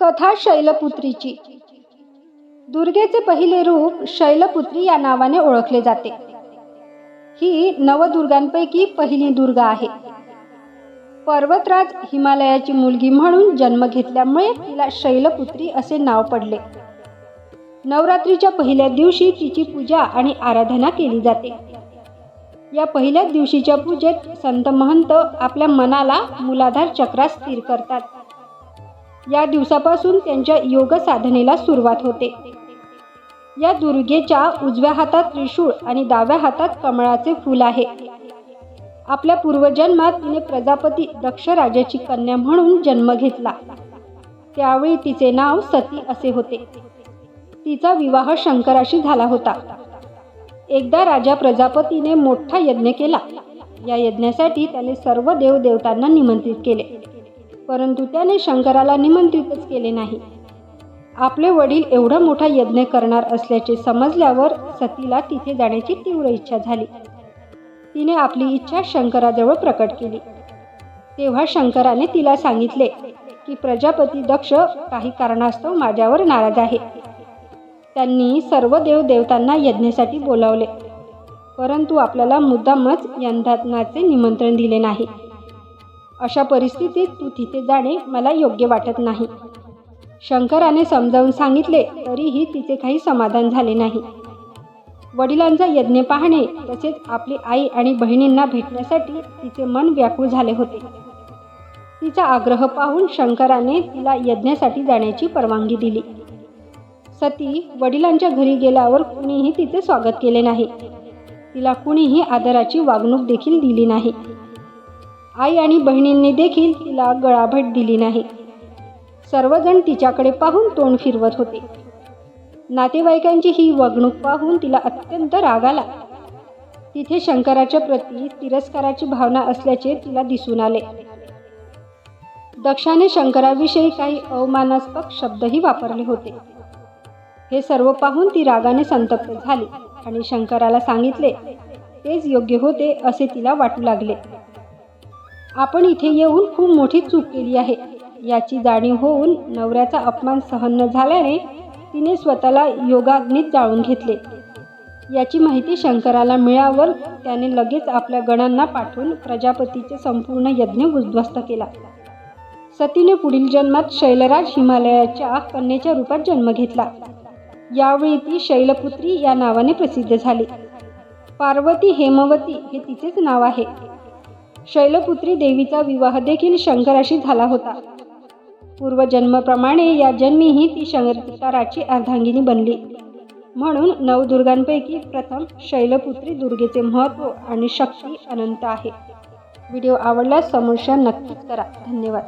कथा शैलपुत्रीची दुर्गेचे पहिले रूप शैलपुत्री या नावाने ओळखले जाते. ही नवदुर्गांपैकी पहिली दुर्गा आहे. पर्वतराज हिमालयाची मुलगी म्हणून जन्म घेतल्यामुळे तिला शैलपुत्री असे नाव पडले. नवरात्रीच्या पहिल्या दिवशी तिची पूजा आणि आराधना केली जाते. या पहिल्या दिवशीच्या पूजेत संत महंत आपल्या मनाला मुलाधार चक्रात स्थिर करतात. या दिवसापासून त्यांच्या योग साधनेला सुरुवात होते. या दुर्गेच्या उजव्या हातात त्रिशूळ आणि डाव्या हातात कमळाचे फूल आहे. आपल्या पूर्वजन्मात तिने प्रजापती दक्ष राजाची कन्या म्हणून जन्म घेतला. त्यावेळी तिचे नाव सती असे होते. तिचा विवाह शंकराशी झाला होता. एकदा राजा प्रजापतीने मोठा यज्ञ केला. या यज्ञासाठी त्याने सर्व देवदेवतांना निमंत्रित केले. परंतु त्याने शंकराला निमंत्रितच केले नाही. आपले वडील एवढा मोठा यज्ञ करणार असल्याचे समजल्यावर सतीला तिथे जाण्याची तीव्र इच्छा झाली. तिने आपली इच्छा शंकराजवळ प्रकट केली. तेव्हा शंकराने तिला सांगितले की प्रजापती दक्ष काही कारणास्तव माझ्यावर नाराज आहे. त्यांनी सर्व देवदेवतांना यज्ञासाठी बोलावले. परंतु आपल्याला मुद्दामच यंदानाचे निमंत्रण दिले नाही. अशा परिस्थितीत तू तिथे जाणे मला योग्य वाटत नाही. शंकराने समजावून सांगितले तरीही तिचे काही समाधान झाले नाही. वडिलांचा यज्ञ पाहणे तसेच आपली आई आणि बहिणींना भेटण्यासाठी तिचे मन व्याकुळ झाले होते. तिचा आग्रह पाहून शंकराने तिला यज्ञासाठी जाण्याची परवानगी दिली. सती वडिलांच्या घरी गेल्यावर कुणीही तिचे स्वागत केले नाही. तिला कुणीही आदराची वागणूक देखील दिली नाही. आई आणि बहिणींनी देखील तिला गळाभेट दिली नाही. सर्वजण तिच्याकडे पाहून तोंड फिरवत होते. नातेवाईकांची ही वागणूक पाहून तिला अत्यंत राग आला. तिथे शंकराच्या प्रती तिरस्काराची भावना असल्याचे तिला दिसून आले. दक्षाने शंकराविषयी काही अवमानास्पद शब्दही वापरले होते. हे सर्व पाहून ती रागाने संतप्त झाली आणि शंकराला सांगितले तेच योग्य होते असे तिला वाटू लागले. आपण इथे येऊन खूप मोठी चूक केली आहे. याची जाणीव होऊन नवऱ्याचा अपमान सहन न झाल्याने तिने स्वतःला योगाग्नीत जाळून घेतले. याची माहिती शंकराला मिळावर त्याने लगेच आपल्या गणांना पाठवून प्रजापतीचे संपूर्ण यज्ञ उद्ध्वस्त केला. सतीने पुढील जन्मात शैलराज हिमालयाच्या कन्येच्या रूपात जन्म घेतला. यावेळी ती शैलपुत्री या नावाने प्रसिद्ध झाली. पार्वती हेमवती हे तिचेच नाव आहे. शैलपुत्री देवीचा विवाह देखील शंकराशी झाला होता. पूर्वजन्माप्रमाणे या जन्मीही ती शंकराची अर्धांगिनी बनली. म्हणून नवदुर्गांपैकी प्रथम शैलपुत्री दुर्गेचे महत्त्व आणि शक्ती अनंत आहे. व्हिडिओ आवडल्यास समोरशा नक्कीच करा. धन्यवाद.